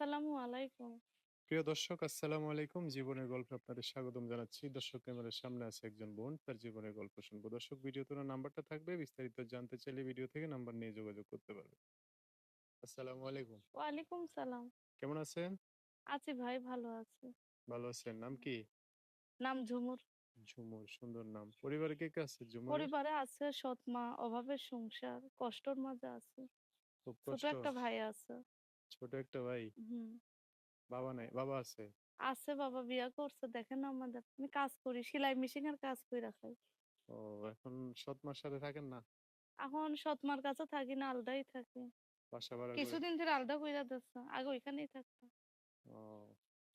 আসসালামু আলাইকুম। প্রিয় দর্শক আসসালামু আলাইকুম। জীবনের গল্পে আপনাদের স্বাগতম জানাচ্ছি। দর্শক ক্যামেরার সামনে আছে একজন বোন। তার জীবনের গল্প শুনব। দর্শক ভিডিওতে ওনার নাম্বারটা থাকবে। বিস্তারিত জানতে চাইলে ভিডিও থেকে নাম্বার নিয়ে যোগাযোগ করতে পারবেন। আসসালামু আলাইকুম। ওয়ালাইকুম সালাম। কেমন আছেন? আছি ভাই ভালো আছি। ভালো আছেন। নাম কি? নাম ঝুমুর। ঝুমুর সুন্দর নাম। পরিবারে কে, কে আছে ঝুমুরের? পরিবারে আছে সৎ মা, অভাবের সংসার, কষ্টর মাঝে আছে। খুব ছোট কষ্ট? একটা ভাই আছে। ছোট একটা ভাই? বাবা নাই, বাবা আছে? আছে বাবা বিয়া করছে দেখেন আমাদের। আমি কাজ করি, সেলাই মেশিন এর কাজ কইরা খাই। ও এখন সৎ মার সাথে থাকেন না? এখন সৎ মার কাছে থাকি না, আলাদাই থাকি। বাসা ভাড়া কিছুদিন ধরে আলাদা কইরা দিচ্ছে। আগে ওইখানেই থাকতাম। ও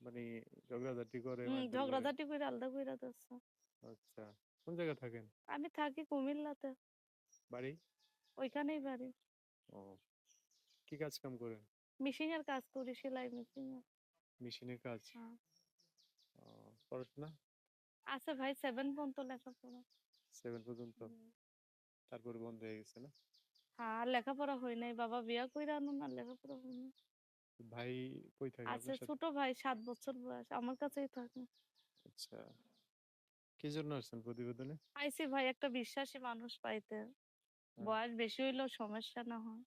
মানে ঝগড়াঝাটি করে মারধর করে? কইরা আলাদা কইরা দিচ্ছে। আচ্ছা। কোন জায়গায় থাকেন? আমি থাকি কুমিল্লাতে। বাড়ি? ওইখানেই বাড়ি। ও কি কাজ কাম করেন? মেশিন এর কাজ করি, সেলাই মেশিন। মেশিনের কাজ? হ্যাঁ। ও পড়াশোনা? আছে ভাই 7 পর্যন্ত লেখাপড়া। 7 পর্যন্ত? তারপরে বন্ধ হয়ে গেছে না? হ্যাঁ, আর লেখাপড়া হয় নাই। বাবা বিয়া কইরা আনুন আর লেখাপড়া হয় নাই। ভাই কই থাকে আপনার সাথে? ছোট ভাই সাত বছর বয়স। আমার কাছেই থাকে। আচ্ছা। কি জন্য আসছেন প্রতিবেদনে? আইছি ভাই একটা বিশ্বাসী মানুষ পাইতে। হ্যাঁ। বয়স বেশি হইলেও সমস্যা না হয়।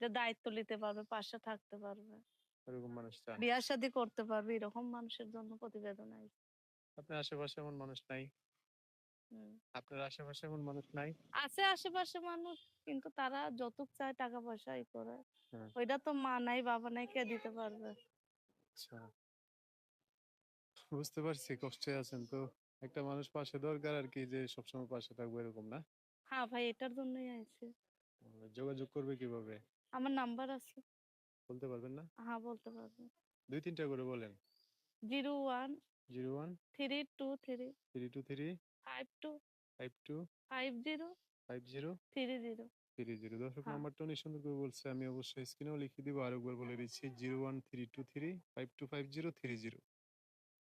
যে দায়িত্ব নিতে পারবে, পাশে থাকতে পারবে। এরকম মানুষ চান? বিয়া শাদী করতে পারবে এরকম মানুষের জন্য প্রতিবেদন আইছি। আপনার আশেপাশে এমন মানুষ নাই? আপনার আশেপাশে এমন মানুষ নাই? আছে আশেপাশে মানুষ কিন্তু তারা যৌতুক চায় টাকা পয়সা ই করে। হ্যাঁ। ওইটা তো মা নাই বাবা নাই কে দিতে পারবে? আচ্ছা। বুঝতে পারছি কষ্টে আছেন তো একটা মানুষ পাশে দরকার আর কি যে সবসময় পাশে থাকবে এরকম না? হ্যাঁ ভাই এটার জন্যই আইছি। যোগাযোগ করবে কীভাবে? আমার নাম্বার আছে। বলতে পারবেন না? হ্যাঁ বলতে পারব। ২-৩ টা করে বলেন। 01 01 323 323 52 52 50 50 30 30 দর্শক হ্যাঁ। নাম্বারটা উনি সুন্দর করে বলছে আমি অবশ্যই স্ক্রিনেও লিখে দিব আরেকবার বলে দিচ্ছি zero one three two three five two five zero three zero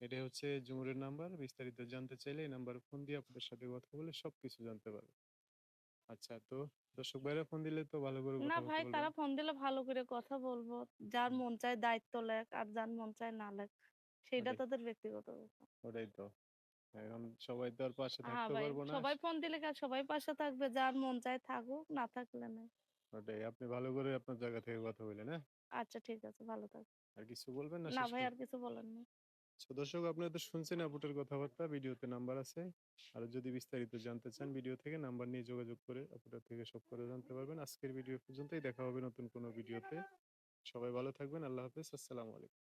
এটা হচ্ছে জুমুরের নাম্বার বিস্তারিত জানতে চাইলে এই নাম্বার ফোন দিয়ে আপনাদের সাথে কথা বলে সবকিছু জানতে পারবে আচ্ছা তো দর্শক ভাইরা ফোন দিলে তো ভালো করে না ভাই তারা ফোন দিলে ভালো করে কথা বলব। যার মন চায় দায়িত্ব লেখ আর যার মন চায় না লেখ সেটা তাদের ব্যক্তিগত ওটাই তো। এখন সবাই তো আর পাশে হ্যাঁ থাকতে পারব না। সবাই ফোন দিলে কি সবাই পাশে থাকবে যার মন চায় থাকুক না থাকলে না ওটাই আপনি ভালো করে আপনার জায়গা থেকে কথা বললেন হ্যাঁ? আচ্ছা ঠিক আছে ভালো থাক। আর কিছু বলবেন না? না ভাই আর কিছু বলার নেই দর্শক আপনারা তো শুনছেন আপুটার কথাবার্তা। ভিডিওতে নাম্বার আছে। আর যদি বিস্তারিত জানতে চান, ভিডিও থেকে নাম্বার নিয়ে যোগাযোগ করে আপুটার থেকে সব করে জানতে পারবেন। আজকের ভিডিও পর্যন্তই। দেখা হবে নতুন কোনো ভিডিওতে। সবাই ভালো থাকবেন। আল্লাহ হাফেজ। আসসালামু আলাইকুম।